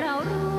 เรารู้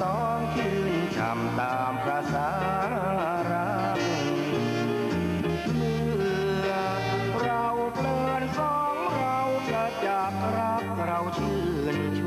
สองชื่นช่ำตามพระสารังเมื่อเราเพลินสองเราจะจับรักเราชื่นช